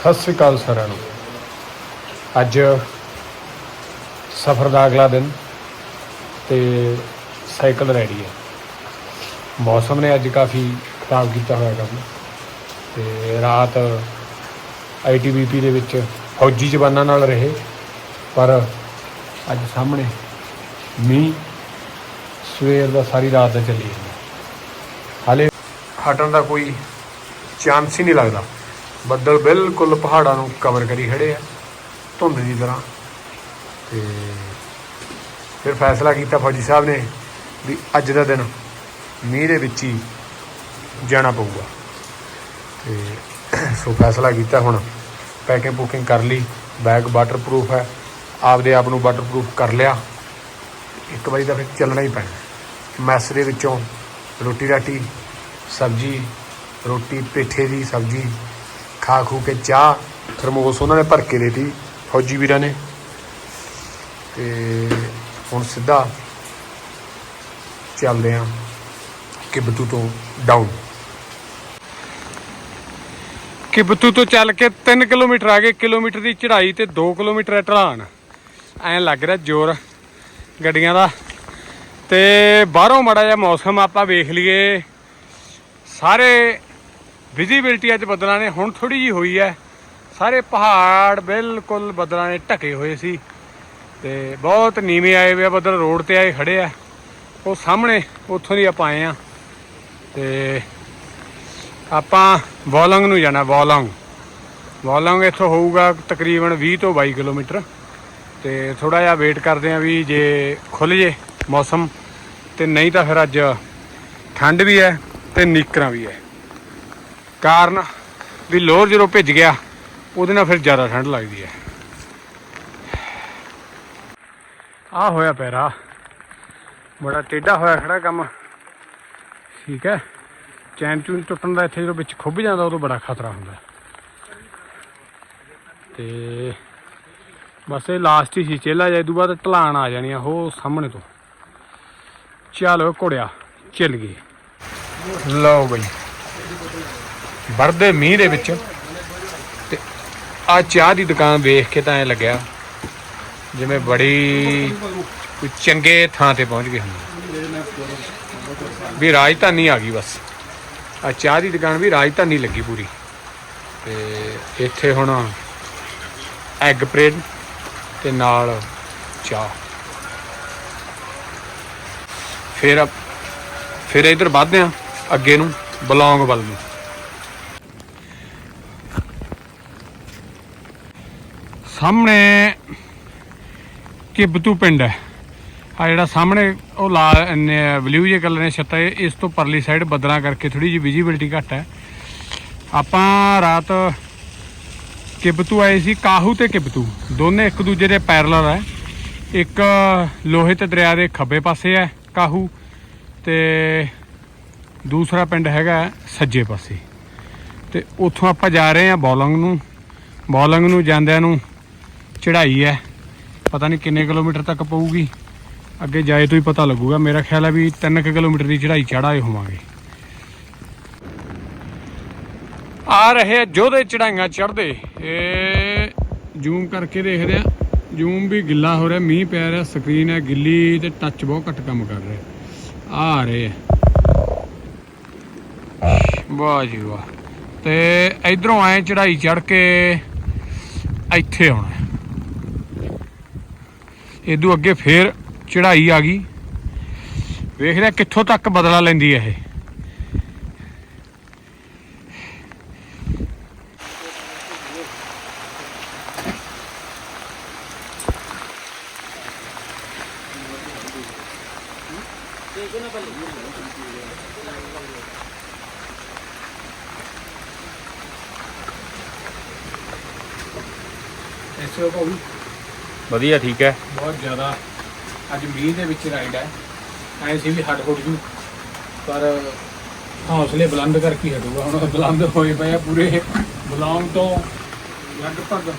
ਸਤਿ ਸ੍ਰੀ ਅਕਾਲ ਸਾਰਿਆਂ ਨੂੰ। ਅੱਜ ਸਫ਼ਰ ਦਾ ਅਗਲਾ ਦਿਨ ਤੇ ਸਾਈਕਲ ਰੈਡੀ ਹੈ। ਮੌਸਮ ਨੇ ਅੱਜ ਕਾਫੀ ਖਰਾਬ ਕੀਤਾ ਹੋਇਆ ਕੰਮ ਤੇ ਰਾਤ ਆਈਟੀਬੀਪੀ ਦੇ ਵਿੱਚ ਫੌਜੀ ਜਵਾਨਾਂ ਨਾਲ ਰਹੇ, ਪਰ ਅੱਜ ਸਾਹਮਣੇ ਮੀਂਹ, ਸਵੇਰ ਦਾ ਸਾਰੀ ਰਾਤ ਦਾ ਚੱਲੀ ਜਾਂਦਾ ਹਾਲੇ ਹਟਣ ਦਾ ਕੋਈ ਚਾਂਸ ਹੀ ਨਹੀਂ ਲੱਗਦਾ। ਬੱਦਲ ਬਿਲਕੁਲ ਪਹਾੜਾਂ ਨੂੰ ਕਵਰ ਕਰੀ ਖੜੇ ਆ, ਧੁੰਦ ਦੀ ਤਰ੍ਹਾਂ। ਤੇ ਫਿਰ ਫੈਸਲਾ ਕੀਤਾ ਫੌਜੀ ਸਾਹਿਬ ਨੇ ਵੀ ਅੱਜ ਦਾ ਦਿਨ ਮੀਂਹ ਦੇ ਵਿੱਚ ਹੀ ਜਾਣਾ ਪਊਗਾ। ਤੇ ਸੋ ਫੈਸਲਾ ਕੀਤਾ ਹੁਣ ਪੈਕਿੰਗ ਬੁਕਿੰਗ ਕਰ ਲਈ, ਬੈਗ ਵਾਟਰਪ੍ਰੂਫ ਹੈ, ਆਪਦੇ ਆਪ ਨੂੰ ਵਾਟਰਪ੍ਰੂਫ ਕਰ ਲਿਆ। ਇੱਕ ਵਾਰੀ ਤਾਂ ਫਿਰ ਚੱਲਣਾ ਹੀ ਪੈਣਾ। ਮੈਸ ਦੇ ਵਿੱਚੋਂ ਰੋਟੀ ਰਾਟੀ, ਸਬਜੀ, ਰੋਟੀ ਪੇਠੇ ਦੀ ਸਬਜੀ ਖਾ ਖੂ ਕੇ ਚਾਹ ਥਰਮੋਸ ਉਹਨਾਂ ਨੇ ਭਰ ਕੇ ਦੇਤੀ ਫੌਜੀ ਵੀਰਾਂ ਨੇ। ਤੇ ਹੁਣ ਸਿੱਧਾ ਚੱਲਦੇ ਆਂ ਕਿਬਤੂ ਤੋਂ ਡਾਊਨ ਕਿਬਤੂ ਤੋਂ ਚੱਲ ਕੇ 3 ਕਿਲੋਮੀਟਰ ਆ ਗਏ। ਕਿਲੋਮੀਟਰ ਦੀ ਚੜ੍ਹਾਈ ਤੇ 2 ਕਿਲੋਮੀਟਰ ਹੈ ਢਲਾਣ ਐਂ ਲੱਗ ਰਿਹਾ ਜ਼ੋਰ ਗੱਡੀਆਂ ਦਾ। ਤੇ ਬਾਹਰੋਂ ਮੜਾ ਜਿਹਾ ਮੌਸਮ ਆਪਾਂ ਵੇਖ ਲਈਏ। ਸਾਰੇ ਵਿਜ਼ਿਬਿਲਟੀ ਅੱਜ ਬੱਦਲਾਂ ਨੇ ਹੁਣ ਥੋੜੀ ਜੀ ਹੋਈ ਹੈ। ਸਾਰੇ ਪਹਾੜ ਬਿਲਕੁਲ ਬੱਦਲਾਂ ਨੇ ਢਕੇ ਹੋਏ ਸੀ ਤੇ ਬਹੁਤ ਨੀਵੇਂ ਆਏ ਹੋਏ ਆ, ਬੱਦਲ ਰੋਡ ਤੇ ਆਏ ਖੜੇ ਆ। ਉਹ ਸਾਹਮਣੇ ਉੱਥੋਂ ਦੀ ਆਪਾਂ ਆਏ ਆ ਤੇ ਆਪਾਂ ਵੋਲੰਗ ਨੂੰ ਜਾਣਾ, ਵੋਲੰਗ। ਵੋਲੰਗ ਇੱਥੋਂ ਹੋਊਗਾ ਤਕਰੀਬਨ 20 ਤੋਂ 22 ਕਿਲੋਮੀਟਰ ਤੇ ਥੋੜਾ ਜਿਹਾ ਵੇਟ ਕਰਦੇ ਆ ਵੀ ਜੇ ਖੁੱਲ ਜੇ ਮੌਸਮ ਤੇ ਨਹੀਂ ਤਾਂ ਫਿਰ ਅੱਜ ਠੰਡ ਵੀ ਹੈ ਤੇ ਨੀਕਰਾਂ ਵੀ ਹੈ। ਕਾਰਨ ਵੀ ਲੋਅਰ ਜਦੋਂ ਭਿੱਜ ਗਿਆ, ਉਹਦੇ ਨਾਲ ਫਿਰ ਜ਼ਿਆਦਾ ਠੰਡ ਲੱਗਦੀ ਹੈ। ਆ ਹੋਇਆ ਪੈਰਾ। ਬੜਾ ਟੇਢਾ ਹੋਇਆ ਖੜਾ ਕੰਮ। ਠੀਕ ਹੈ। ਚੈਨ ਚੂਨ ਟੁੱਟਣ ਦਾ ਇੱਥੇ ਜਦੋਂ ਵਿੱਚ ਖੁੱਭ ਜਾਂਦਾ, ਉਦੋਂ ਬੜਾ ਖਤਰਾ ਹੁੰਦਾ। ਤੇ ਬਸ ਇਹ ਲਾਸਟ ਹੀ ਸੀ, ਚੇਲਾ ਜੇ ਤੋਂ ਬਾਅਦ ਢਲਾਣ ਆ ਜਾਣੀ ਆ ਉਹ ਸਾਹਮਣੇ ਤੋਂ। ਚਲੋ ਘੋੜਿਆ, ਚੱਲ ਗਈ ਲਓ ਬਈ। ਵਰਦੇ ਮੀਂਹ ਦੇ ਵਿੱਚ ਤੇ ਆ ਚਾਹ ਦੀ ਦੁਕਾਨ ਵੇਖ ਕੇ ਤਾਂ ਐ ਲੱਗਿਆ ਜਿਵੇਂ ਬੜੀ ਕੋਈ ਚੰਗੇ ਥਾਂ ਤੇ ਪਹੁੰਚ ਗਏ ਹੁੰਦੇ। ਵੀ ਰਾਜਧਾਨੀ ਆ ਗਈ ਬਸ। ਆ ਚਾਹ ਦੀ ਦੁਕਾਨ ਵੀ ਰਾਜਧਾਨੀ ਲੱਗੀ ਪੂਰੀ। ਤੇ ਇੱਥੇ ਹੁਣ ਐਗ ਬ੍ਰੈਡ ਤੇ ਨਾਲ ਚਾਹ। ਫਿਰ ਫਿਰ ਇਧਰ ਵੱਧਦੇ ਆ ਅੱਗੇ ਨੂੰ ਬਲੌਂਗ ਵੱਲ ਨੂੰ। ਸਾਹਮਣੇ ਕਿਬਤੂ ਪਿੰਡ ਹੈ। ਆ ਜਿਹੜਾ ਸਾਹਮਣੇ ਉਹ ਲਾਲ ਬਲੂ ਜੇ ਕਲਰ ਨੇ ਛੱਤਾਂ ਇਹ- ਇਸ ਤੋਂ ਪਰਲੀ ਸਾਈਡ ਬੱਦਲਾਂ ਕਰਕੇ ਥੋੜੀ ਜਿਹੀ ਵਿਜੀਬਿਲਟੀ ਘੱਟ ਹੈ। ਆਪਾਂ ਰਾਤ ਕਿਬਤੂ ਆਏ ਸੀ, ਕਾਹੂ ਤੇ ਕਿਬਤੂ ਦੋਨੇ ਇੱਕ ਦੂਜੇ ਦੇ ਪੈਰਲਲ ਹੈ। ਇੱਕ ਲੋਹੇ ਤੇ ਦਰਿਆ ਦੇ ਖੱਬੇ ਪਾਸੇ ਹੈ ਕਾਹੂ ਤੇ ਦੂਸਰਾ ਪਿੰਡ ਹੈਗਾ ਸੱਜੇ ਪਾਸੇ। ਤੇ ਉੱਥੋਂ ਆਪਾਂ ਜਾ ਰਹੇ ਹਾਂ ਬੌਲੰਗ ਨੂੰ। ਬੌਲੰਗ ਨੂੰ ਜਾਂਦਿਆਂ ਨੂੰ ਚੜ੍ਹਾਈ ਹੈ। ਪਤਾ ਨਹੀਂ ਕਿੰਨੇ ਕਿਲੋਮੀਟਰ ਤੱਕ ਪਊਗੀ। ਅੱਗੇ ਜਾਏ ਤੋਂ ਹੀ ਪਤਾ ਲੱਗੂਗਾ। ਮੇਰਾ ਖਿਆਲ ਹੈ ਵੀ 3 ਕਿਲੋਮੀਟਰ ਦੀ ਚੜ੍ਹਾਈ ਚੜਾਏ ਹੋਵਾਂਗੇ। ਆ ਰਹੇ ਜੋਧੇ ਚੜਾਈਆਂ ਚੜਦੇ ਇਹ ਜ਼ੂਮ ਕਰਕੇ ਦੇਖਦੇ ਆ। ਜ਼ੂਮ ਵੀ ਗਿੱਲਾ ਹੋ ਰਿਹਾ। ਮੀਂਹ ਪੈ ਰਿਹਾ। ਸਕਰੀਨ ਹੈ ਗਿੱਲੀ ਤੇ ਟੱਚ ਬਹੁਤ ਘੱਟ ਕੰਮ ਕਰ ਰਿਹਾ। ਆ ਆ ਰਹੇ ਆ। ਵਾਹ ਜੀ ਵਾਹ। ਤੇ ਇਧਰੋਂ ਆਏ ਚੜਾਈ ਚੜ ਕੇ ਇੱਥੇ ਆਉਣਾ। ਇਦੋਂ ਅੱਗੇ ਫੇਰ ਚੜਾਈ ਆ ਗਈ। ਵੇਖਦੇ ਆ ਕਿੱਥੋਂ ਤੱਕ ਬਦਲਾ ਲੈਂਦੀ ਹੈ ਇਹ। ਐਸੇ ਹੋ ਭਾਉ ਵਧੀਆ ਠੀਕ ਹੈ ਬਹੁਤ ਜ਼ਿਆਦਾ ਅੱਜ ਮੀਂਹ ਦੇ ਵਿੱਚ ਰਾਈਡ ਹੈ ਐ ਸੀ ਵੀ ਹਟ ਹੁਟ ਜੂ ਪਰ ਹੌਸਲੇ ਬੁਲੰਦ ਕਰਕੇ ਹੀ ਹਟੂਗਾ ਹੁਣ ਬੁਲੰਦ ਹੋਏ ਪਏ ਆ ਪੂਰੇ ਬਲੌਂਗ ਤੋਂ ਲਗਭਗ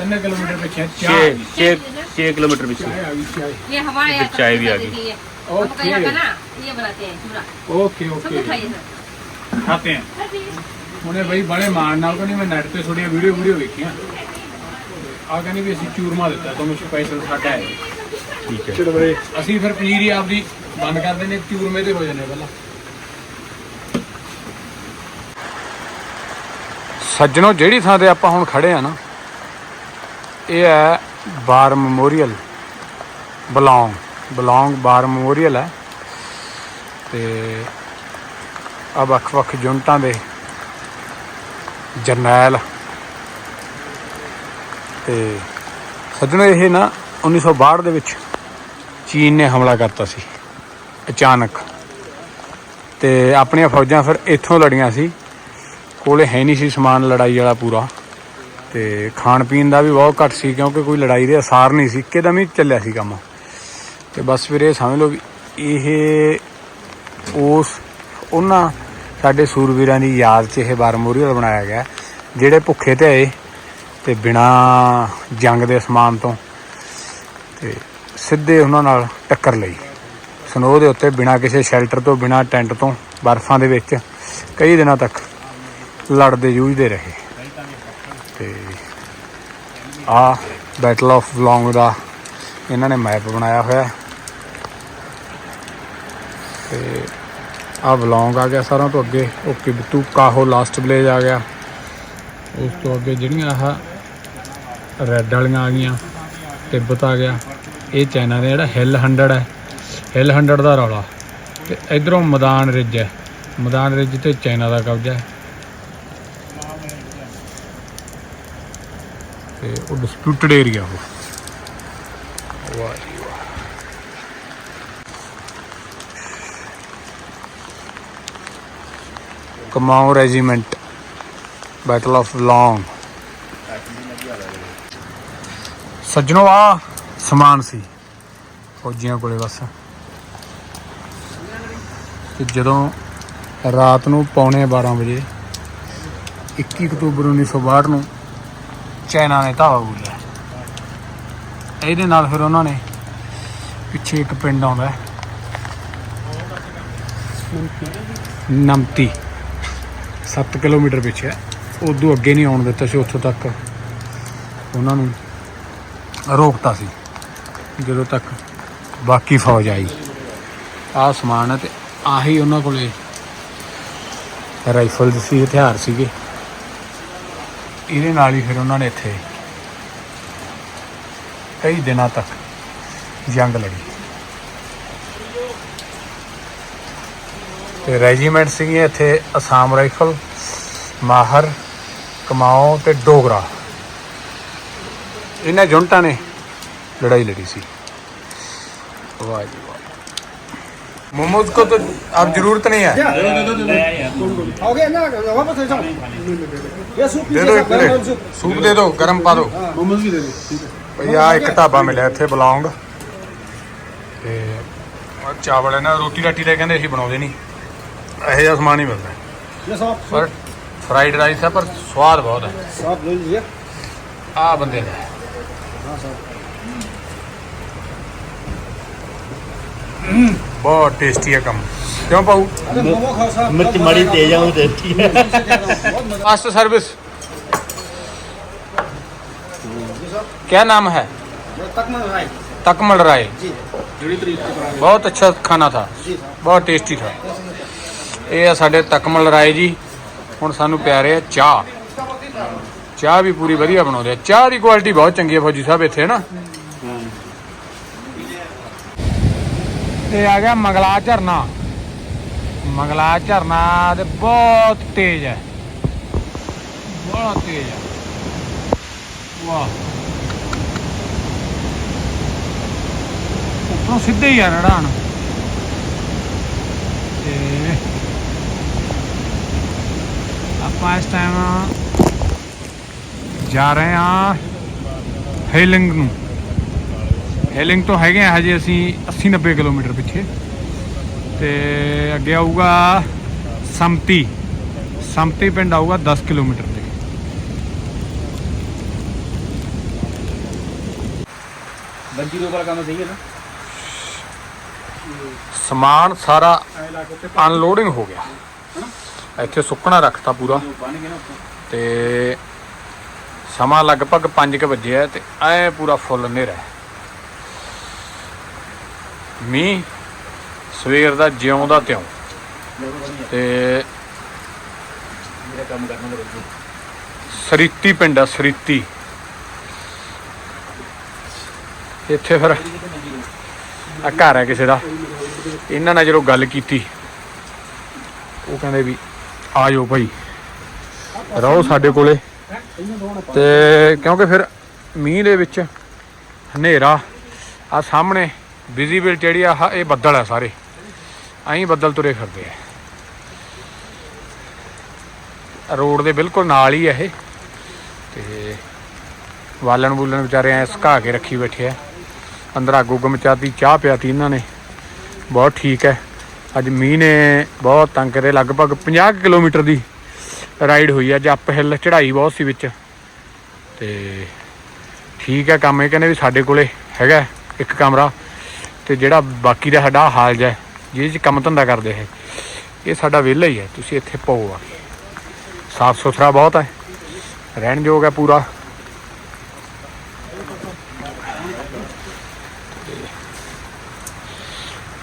3 ਕਿਲੋਮੀਟਰ ਪਿੱਛੇ 6 ਚਾਹ 6 6 किलोमीटर पीछे ਚਾਹ ਆ ਗਈ ਚਾਹ ये हमारे यहाँ चाय भी सबसे आ गई। देती है। हम तो ओके। यहाँ का ना ये बनाते हैं चूड़ा ਓਕੇ सब ਓਕੇ खाइए सर ਖਾਤੇ ਆ ਉਹਨੇ ਬਈ ਬੜੇ ਮਾਣ ਨਾਲ ਆ ਕਹਿੰਦੀ ਵੀ ਅਸੀਂ ਚੂਰਮਾ ਦਿੱਤਾ ਤੁਹਾਨੂੰ ਸਪੈਸ਼ਲ ਸਾਡਾ ਹੈ। ਠੀਕ ਹੈ। ਚਲੋ ਬਈ ਅਸੀਂ ਫਿਰ ਪਨੀਰ ਹੀ ਆਪਦੀ ਬੰਦ ਕਰ ਦਿੰਦੇ ਚੂਰਮੇ ਤੇ ਹੋ ਜਾਂਦੇ ਪਹਿਲਾਂ। ਸੱਜਣੋ ਜਿਹੜੀ ਥਾਂ ਤੇ ਆਪਾਂ ਹੁਣ ਖੜੇ ਆ ਨਾ ਇਹ ਹੈ ਬਾਰ ਮੈਮੋਰੀਅਲ ਬਲੌਂਗ। ਬਲੌਂਗ ਬਾਰ ਮੈਮੋਰੀਅਲ ਹੈ। ਤੇ ਆ ਵੱਖ-ਵੱਖ ਯੂਨਿਟਾਂ ਦੇ ਜਰਨੈਲ ਤੇ ਸੱਜਣੋ, ਇਹ ਨਾ 1962 ਦੇ ਵਿੱਚ ਚੀਨ ਨੇ ਹਮਲਾ ਕਰਤਾ ਸੀ, ਅਚਾਨਕ। ਤੇ ਆਪਣੀਆਂ ਫੌਜਾਂ ਫਿਰ ਇੱਥੋਂ ਲੜੀਆਂ ਸੀ, ਕੋਲੇ ਹੈ ਨਹੀਂ ਸੀ ਸਮਾਨ ਲੜਾਈ ਵਾਲਾ ਪੂਰਾ। ਤੇ ਖਾਣ ਪੀਣ ਦਾ ਵੀ ਬਹੁਤ ਘੱਟ ਸੀ, ਕਿਉਂਕਿ ਕੋਈ ਲੜਾਈ ਦੇ ਅਸਾਰ ਨਹੀਂ ਸੀ ਕਿਦਮ ਹੀ ਚੱਲਿਆ ਸੀ ਕੰਮ। ਤੇ ਬਸ ਫਿਰ ਇਹ ਸਮਝ ਲਓ ਵੀ ਇਹ ਉਸ, ਉਹਨਾਂ ਸਾਡੇ ਸੂਰਵੀਰਾਂ ਦੀ ਯਾਦ 'ਚ ਇਹ ਬਾਰ ਮੈਮੋਰੀਅਲ ਬਣਾਇਆ ਗਿਆ, ਜਿਹੜੇ ਭੁੱਖੇ ਤੇ ਆਏ। ਤੇ ਬਿਨਾ ਜੰਗ ਦੇ ਸਮਾਨ ਤੋਂ ਤੇ ਸਿੱਧੇ ਉਹਨਾਂ ਨਾਲ ਟੱਕਰ ਲਈ। ਸਨੋ ਦੇ ਉੱਤੇ ਬਿਨਾ ਕਿਸੇ ਸ਼ੈਲਟਰ ਤੋਂ, ਬਿਨਾ ਟੈਂਟ ਤੋਂ, ਬਰਫ਼ਾਂ ਦੇ ਵਿੱਚ ਕਈ ਦਿਨਾਂ ਤੱਕ ਲੜਦੇ ਜੂਝਦੇ ਰਹੇ। ਤੇ ਆ ਬੈਟਲ ਆਫ ਲੌਂਗ ਦਾ ਇਹਨਾਂ ਨੇ ਮੈਪ ਬਣਾਇਆ ਹੋਇਆ। ਹੈ। ਤੇ ਆ ਵਲੌਂਗ ਆ ਗਿਆ ਸਾਰਿਆਂ ਤੋਂ ਅੱਗੇ। ਉਹ ਕਿਬਤੂ ਕਾਹੋ ਲਾਸਟ ਵਿਲੇਜ ਆ ਗਿਆ। ਉਸ ਤੋਂ ਅੱਗੇ ਜਿਹੜੀਆਂ ਆਹ ਰੈੱਡ ਵਾਲੀਆਂ ਆ ਗਈਆਂ, ਤਿੱਬਤ ਆ ਗਿਆ। ਇਹ ਚਾਈਨਾ ਦਾ ਜਿਹੜਾ ਹਿੱਲ 100 ਹੈ। ਹਿੱਲ 100 ਦਾ ਰੌਲਾ। ਤੇ ਇਧਰੋਂ ਮੈਦਾਨ ਰਿਜ ਹੈ। ਮੈਦਾਨ ਰਿਜ ਤੇ ਚਾਈਨਾ ਦਾ ਕਬਜ਼ਾ ਹੈ। ਤੇ ਉਹ ਡਿਸਪਿਊਟਡ ਏਰੀਆ ਉਹ। ਵਾਹ ਜੀ ਰੈਜੀਮੈਂਟ। ਬੈਟਲ ਆਫ ਲੌਂਗ ਸੱਜਣੋ, ਆ ਸਮਾਨ ਸੀ, ਫੌਜੀਆਂ ਕੋਲੇ ਬਸ। ਤੇ ਜਦੋਂ ਰਾਤ ਨੂੰ ਪੌਣੇ 12 ਵਜੇ 21 ਅਕਤੂਬਰ 1962 ਨੂੰ ਚਾਈਨਾ ਨੇ ਧਾਵਾ ਬੋਲਿਆ। ਇਹਦੇ ਨਾਲ ਫਿਰ ਉਹਨਾਂ ਨੇ ਪਿੱਛੇ ਇੱਕ ਪਿੰਡ ਆਉਂਦਾ ਨਮਤੀ 7 ਕਿਲੋਮੀਟਰ ਪਿੱਛੇ ਉਦੋਂ ਅੱਗੇ ਨਹੀਂ ਆਉਣ ਦਿੱਤਾ ਸੀ, ਉੱਥੋਂ ਤੱਕ ਉਹਨਾਂ ਨੂੰ ਰੋਕਤਾ ਸੀ, ਜਦੋਂ ਤੱਕ ਬਾਕੀ ਫੌਜ ਆਈ। ਆਹ ਸਮਾਨ ਹੈ ਤੇ ਆਹੀ ਉਹਨਾਂ ਕੋਲੇ ਰਾਈਫਲ ਸੀ, ਹਥਿਆਰ ਸੀਗੇ। ਇਹਦੇ ਨਾਲ ਹੀ ਫਿਰ ਉਹਨਾਂ ਨੇ ਇੱਥੇ ਕਈ ਦਿਨਾਂ ਤੱਕ ਜੰਗ ਲੜੀ। ਤੇ ਰੈਜੀਮੈਂਟ ਸੀਗੀਆਂ ਇੱਥੇ ਅਸਾਮ ਰਾਈਫਲ, ਮਾਹਰ ਕਮਾਓ ਤੇ ਡੋਗਰਾ। ਇਹਨਾਂ ਜੁਨਟਾਂ ਨੇ ਲੜਾਈ ਲੜੀ ਸੀ। ਵਾਹ ਜੀ ਵਾਹ। ਮੋਮੋਜ਼ ਕੋ ਤਾਂ ਆਪ ਜ਼ਰੂਰਤ ਨਹੀਂ ਹੈ। ਹੋ ਗਿਆ ਨਾ ਸੂਪ ਦੇ ਦਿਓ ਸੂਪ। ਦੇ ਦਿਓ ਗਰਮ ਪਾ ਦੋ। ਮੋਮੋਜ਼ ਵੀ ਦੇ ਦਿਓ ਠੀਕ ਹੈ ਭਈਆ ਇੱਕ ਢਾਬਾ ਮਿਲਿਆ ਇੱਥੇ ਬਲੌਂਗ। ਤੇ ਚਾਵਲ ਇਹਨਾਂ ਰੋਟੀ ਰਾਟੀ ਲੈ ਕਹਿੰਦੇ ਅਸੀਂ ਬਣਾਉਂਦੇ ਨਹੀਂ। ਇਹੋ ਜਿਹਾ ਸਮਾਨ ਹੀ ਮਿਲਦਾ। ਪਰ फ्राइड राइस है पर स्वाद बहुत है। आ बंदे का बहुत टेस्टी है कम। क्यों पाऊ? मिर्च मड़ी तेज है फास्ट सर्विस क्या नाम है? तकमल राय। बहुत अच्छा खाना था। बहुत टेस्टी था। ये है साढ़े तकमल राय जी। ਹੁਣ ਸਾਨੂੰ ਪਿਆਰੇ ਆ ਚਾਹ। ਚਾਹ ਵੀ ਪੂਰੀ ਵਧੀਆ ਬਣਾਉਂਦੇ ਆ। ਚਾਹ ਦੀ ਕੁਆਲਿਟੀ ਬਹੁਤ ਚੰਗੀ ਹੈ ਫੌਜੀ ਸਾਹਿਬ ਇੱਥੇ ਨਾ ਇਹ ਆ ਗਿਆ ਮੰਗਲਾ ਝਰਨਾ। ਮੰਗਲਾ ਝਰਨਾ ਤੇ ਬਹੁਤ ਤੇਜ਼ ਹੈ ਬਹੁਤ ਤੇਜ਼ ਹੈ ਵਾਹ। ਉੱਪਰੋਂ ਸਿੱਧੇ ਹੀ ਆ ਰੜਾਣ ਤੇ ਆਪਾਂ ਇਸ ਟਾਈਮ ਜਾ ਰਹੇ ਹਾਂ ਹੇਲਿੰਗ ਨੂੰ। ਹੇਲਿੰਗ ਤੋਂ ਹੈਗੇ ਆ ਹਜੇ ਅਸੀਂ 80 90 ਕਿਲੋਮੀਟਰ ਪਿੱਛੇ। ਤੇ ਅੱਗੇ ਆਊਗਾ ਸੰਮਤੀ। ਸੰਮਤੀ ਪਿੰਡ ਆਊਗਾ 10 ਕਿਲੋਮੀਟਰ ਤੇ। ਬੰਜੀ ਵਾਲਾ ਕੰਮ ਸਹੀ ਹੈ ਨਾ? ਸਮਾਨ ਸਾਰਾ ਅਨਲੋਡਿੰਗ ਹੋ ਗਿਆ। ਇੱਥੇ ਸੁੱਕਣਾ ਰੱਖਤਾ ਪੂਰਾ। ਬਣ ਤੇ ਸਮਾਂ ਲਗਭਗ 5 ਵਜੇ ਹੈ ਤੇ ਐ ਪੂਰਾ ਫੁੱਲ ਹਨੇਰਾ ਹੈ। ਮੀਂਹ ਸਵੇਰ ਦਾ ਜਿਉਂ ਦਾ ਤਿਉਂ। ਦੇਖੋ ਤੇ ਮੇਰਾ ਕੰਮ ਕਰਨਾ ਸਰੀਤੀ ਪਿੰਡ ਆ, ਸਰੀਤੀ। ਇੱਥੇ ਫਿਰ ਆ ਘਰ ਹੈ ਕਿਸੇ ਦਾ। ਇਹਨਾਂ ਨਾਲ ਜਦੋਂ ਗੱਲ ਕੀਤੀ, ਉਹ ਕਹਿੰਦੇ ਵੀ ਆ ਜਾਓ ਭਾਈ। ਰਹੋ ਸਾਡੇ ਕੋਲੇ। ਤੇ ਕਿਉਂਕਿ ਫਿਰ ਮੀਂਹ ਦੇ ਵਿੱਚ ਹਨੇਰਾ ਆ ਸਾਹਮਣੇ ਵਿਜ਼ੀਬਲ ਜਿਹੜੀ ਆ, ਇਹ ਬੱਦਲ ਆ ਸਾਰੇ। ਐਂ ਬੱਦਲ ਤੁਰੇ ਫਿਰਦੇ ਆ। ਰੋਡ ਦੇ ਬਿਲਕੁਲ ਨਾਲ ਹੀ ਆ ਇਹ। ਤੇ ਵਾਲਣ ਬੁੱਲਣ ਵਿਚਾਰੇ ਐ ਸੁਕਾ ਕੇ ਰੱਖੀ ਬੈਠੇ ਆ। ਅੰਦਰ ਅੱਗ ਉੱਗ ਮਚਾਤੀ, ਚਾਹ ਪਿਆਤੀ ਇਹਨਾਂ ਨੇ। ਬਹੁਤ ਠੀਕ ਹੈ। ਅੱਜ ਮੀਂਹ ਨੇ ਬਹੁਤ ਤੰਗ ਕਰੇ ਲਗਭਗ 50 ਕੁ ਕਿਲੋਮੀਟਰ ਦੀ ਰਾਈਡ ਹੋਈ ਅੱਜ ਅਪ ਹਿੱਲ ਚੜ੍ਹਾਈ ਬਹੁਤ ਸੀ ਵਿੱਚ। ਤੇ ਠੀਕ ਹੈ ਕੰਮ, ਇਹ ਕਹਿੰਦੇ ਵੀ ਸਾਡੇ ਕੋਲੇ ਹੈਗਾ ਇੱਕ ਕਮਰਾ ਤੇ ਜਿਹੜਾ ਬਾਕੀ ਦਾ ਸਾਡਾ ਹਾਲਜ ਹੈ, ਜਿਹਦੇ ਚ ਕੰਮ ਧੰਦਾ ਕਰਦੇ ਹੈ ਇਹ। ਸਾਡਾ ਵਿਹਲਾ ਹੀ ਹੈ ਤੁਸੀਂ ਇੱਥੇ ਪਾਓ ਆ। ਸਾਫ਼ ਸੁਥਰਾ ਬਹੁਤ ਹੈ ਰਹਿਣ ਯੋਗ ਹੈ ਪੂਰਾ।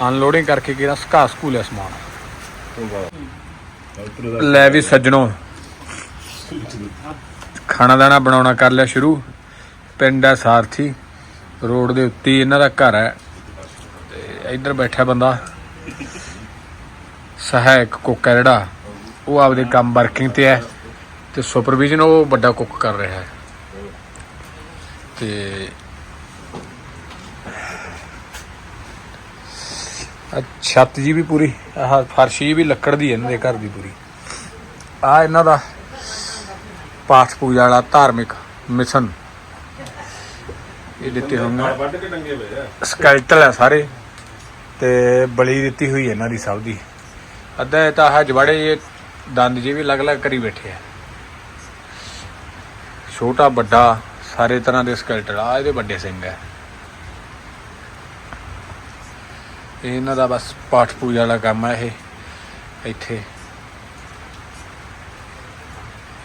ਅਨਲੋਡਿੰਗ ਕਰਕੇ ਕਿਹੜਾ ਸਕਾ ਸਕੂਲ ਹੈ ਸਮਾਨ ਲੈ ਵੀ ਸੱਜਣੋ। ਖਾਣਾ ਦਾਣਾ ਬਣਾਉਣਾ ਕਰ ਲਿਆ ਸ਼ੁਰੂ। ਪਿੰਡ ਹੈ ਸਾਰਥੀ। ਰੋਡ ਦੇ ਉੱਤੇ ਇਹਨਾਂ ਦਾ ਘਰ ਹੈ। ਤੇ ਇੱਧਰ ਬੈਠਾ ਬੰਦਾ। ਸਹਾਇਕ ਕੁੱਕ ਹੈ ਜਿਹੜਾ। ਉਹ ਆਪਦੇ ਕੰਮ ਵਰਕਿੰਗ ਤੇ ਹੈ। ਤੇ ਸੁਪਰਵਿਜ਼ਨ ਉਹ ਵੱਡਾ ਕੁੱਕ ਕਰ ਰਿਹਾ ਹੈ। ਤੇ ਛੱਤ ਜੀ ਵੀ ਪੂਰੀ ਆਹ ਫਰਸ਼ ਜੀ ਵੀ ਲੱਕੜ ਦੀ ਇਹਨਾਂ ਦੇ ਘਰ ਦੀ ਪੂਰੀ। ਆ ਇਹਨਾਂ ਦਾ ਪਾਠ ਪੂਜਾ ਵਾਲਾ ਧਾਰਮਿਕ ਮਿਸ਼ਨ। ਇਹ ਦਿੱਤੇ ਹੋਣਗੇ ਵੱਢ ਕੇ ਟੰਗੇ ਹੋਏ ਆ। ਸਕੈਲਟਲ ਹੈ ਸਾਰੇ ਤੇ ਬਲੀ ਦਿੱਤੀ ਹੋਈ ਹੈ ਇਹਨਾਂ ਦੀ ਸਭ ਦੀ। ਅੱਧਾ ਇਹ ਤਾਂ ਆਹ ਜਵਾੜੇ ਜੇ ਦੰਦ ਜੇ ਵੀ ਅਲੱਗ-ਅਲੱਗ ਕਰੀ ਬੈਠੇ ਆ। ਛੋਟਾ ਵੱਡਾ ਸਾਰੇ ਤਰ੍ਹਾਂ ਦੇ ਸਕੈਲਟਲ ਆ ਇਹਦੇ ਵੱਡੇ ਸਿੰਘ ਹੈ ਤੇ ਇਹਨਾਂ ਦਾ ਬਸ ਪਾਠ ਪੂਜਾ ਵਾਲਾ ਕੰਮ ਆ ਇਹ। ਇੱਥੇ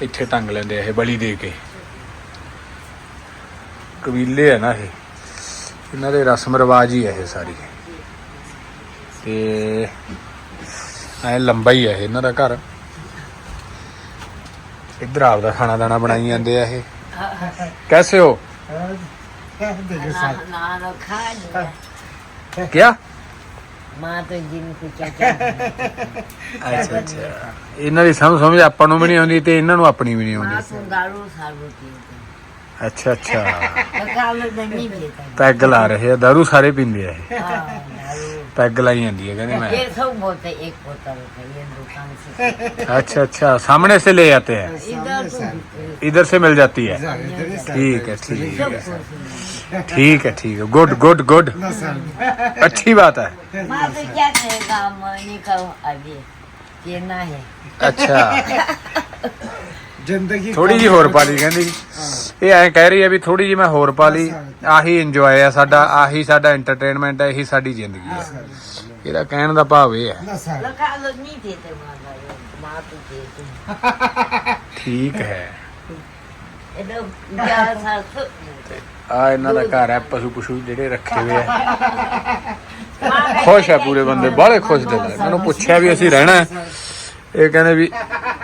ਇੱਥੇ ਟੰਗ ਲੈਂਦੇ ਆ ਇਹ ਬਲੀ ਦੇ ਕੇ। ਕਬੀਲੇ ਆ ਨਾ ਇਹ। ਇਹਨਾਂ ਦੇ ਰਸਮ ਰਿਵਾਜ ਹੀ ਆ ਇਹ ਸਾਰੀ। ਤੇ ਐ ਲੰਬਾ ਹੀ ਆ ਇਹਨਾਂ ਦਾ ਘਰ। ਇੱਧਰ ਆਪ ਦਾ ਖਾਣਾ ਦਾਣਾ ਬਣਾਈ ਜਾਂਦੇ ਆ ਇਹ। ਕੈਸੇ ਹੋ? ਨਾ माँ तो जिनको क्या क्या ਅੱਛਾ ਅੱਛਾ ਇਹਨਾਂ ਦੀ ਸਮਝ ਸਮਝ ਆਪਾਂ ਨੂੰ ਵੀ ਨਹੀਂ ਆਉਂਦੀ ਤੇ ਇਹਨਾਂ ਨੂੰ ਆਪਣੀ ਵੀ ਨਹੀਂ माँ ਆਉਂਦੀ तो दारू सारू पीते ਅੱਛਾ ਅੱਛਾ कालो नहीं पीता ਪੈਗ ਲਾ ਰਹੇ ਆ दारू ਸਾਰੇ ਪੀਂਦੇ ਆ ਇਹ हाँ, दारू ਪੈਗ ਲਾਈ ਜਾਂਦੀ ਹੈ ਕਹਿੰਦੇ ये ਮੈਂ सब बोलते एक बोतल का ये दुकान से अच्छा अच्छा सामने से ले जाते हैं इधर तो बिल्कुल इधर से मिल जाती है ठीक है ठीक सब है कुछ ठीक है ठीक है गुड गुड गुड अच्छी बात है नहीं। माँ तो क्या कहेगा मनी का अभी केना है ਅੱਛਾ ਜ਼ਿੰਦਗੀ ਥੋੜੀ ਜੀ ਹੋਰ ਪਾ ਲਈ ਕਹਿੰਦੀ ਇਹ ਐਂ ਕਹਿ ਰਹੀ ਹੈ ਵੀ ਥੋੜੀ ਜੀ ਮੈਂ ਹੋਰ ਪਾ ਲਈ ਆਹੀ ਇੰਜੋਏ ਆ ਸਾਡਾ ਆਹੀ ਸਾਡਾ ਐਂਟਰਟੇਨਮੈਂਟ ਹੈ ਇਹੀ ਸਾਡੀ ਜ਼ਿੰਦਗੀ ਹੈ ਇਹਦਾ ਕਹਿਣ ਦਾ ਭਾਵ ਇਹ ਹੈ ਨਾ ਸਰ कालो नहीं पीते माँ दारू माँ तो पीते ਠੀਕ ਹੈ ਇਹਦਾ ਆ ਇਹਨਾਂ ਦਾ ਘਰ ਹੈ ਪਸ਼ੂ ਪਸ਼ੂ ਜਿਹੜੇ ਰੱਖੇ ਹੋਏ ਆ। ਖੁਸ਼ ਹੈ ਪੂਰੇ ਬੰਦੇ ਬਾਹਲੇ ਖੁਸ਼ ਦੇ ਨਾਲ ਮੈਨੂੰ ਪੁੱਛਿਆ ਵੀ ਅਸੀਂ ਰਹਿਣਾ ਹੈ। ਇਹ ਕਹਿੰਦੇ ਵੀ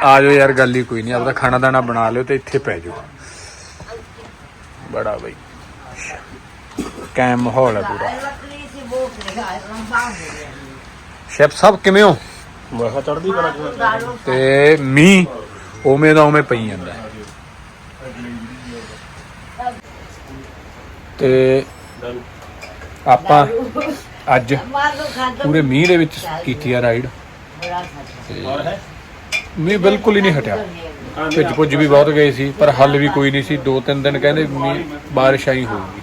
ਆ ਜਾਓ ਯਾਰ ਗੱਲ ਹੀ ਕੋਈ ਨਹੀਂ ਆਪਦਾ ਖਾਣਾ ਦਾਣਾ ਬਣਾ ਲਿਓ ਤੇ ਇੱਥੇ ਪੈ ਜਾਓ। ਬੜਾ ਬਈ। ਕੈਮ ਮਾਹੌਲ ਹੈ ਪੂਰਾ। ਲੱਕੜੀ ਸਭ ਕਿਵੇਂ ਹੋ? ਮੈਂ ਕਿਹਾ ਚੜ੍ਹਦੀ ਤੇ ਮੀ ਉਵੇਂ ਦਾ ਉਵੇਂ ਪਈ ਜਾਂਦਾ ਤੇ ਆਪਾਂ ਅੱਜ ਪੂਰੇ ਮੀਂਹ ਦੇ ਵਿੱਚ ਕੀਤੀ ਆ ਰਾਈਡ। ਮੀਂਹ ਬਿਲਕੁਲ ਹੀ ਨਹੀਂ ਹਟਿਆ। ਭਿੱਜ ਭੁੱਜ ਵੀ ਬਹੁਤ ਗਏ ਸੀ, ਪਰ ਹੱਲ ਵੀ ਕੋਈ ਨਹੀਂ ਸੀ। ਦੋ ਤਿੰਨ ਦਿਨ ਕਹਿੰਦੇ ਮੀਂਹ, ਬਾਰਿਸ਼ ਆਈ ਹੋਊਗੀ।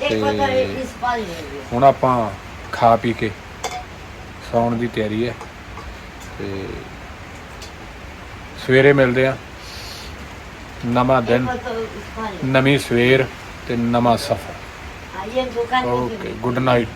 ਤੇ ਹੁਣ ਆਪਾਂ ਖਾ ਪੀ ਕੇ ਸੌਣ ਦੀ ਤਿਆਰੀ ਹੈ। ਤੇ ਸਵੇਰੇ ਮਿਲਦੇ ਆ ਨਵਾਂ ਦਿਨ, ਨਵੀਂ ਸਵੇਰ। ਤੇ ਨਵਾਂ ਸਫ਼ਰ। ਆਈਏ ਦੁਕਾਨ ਓਕੇ ਗੁੱਡ ਨਾਈਟ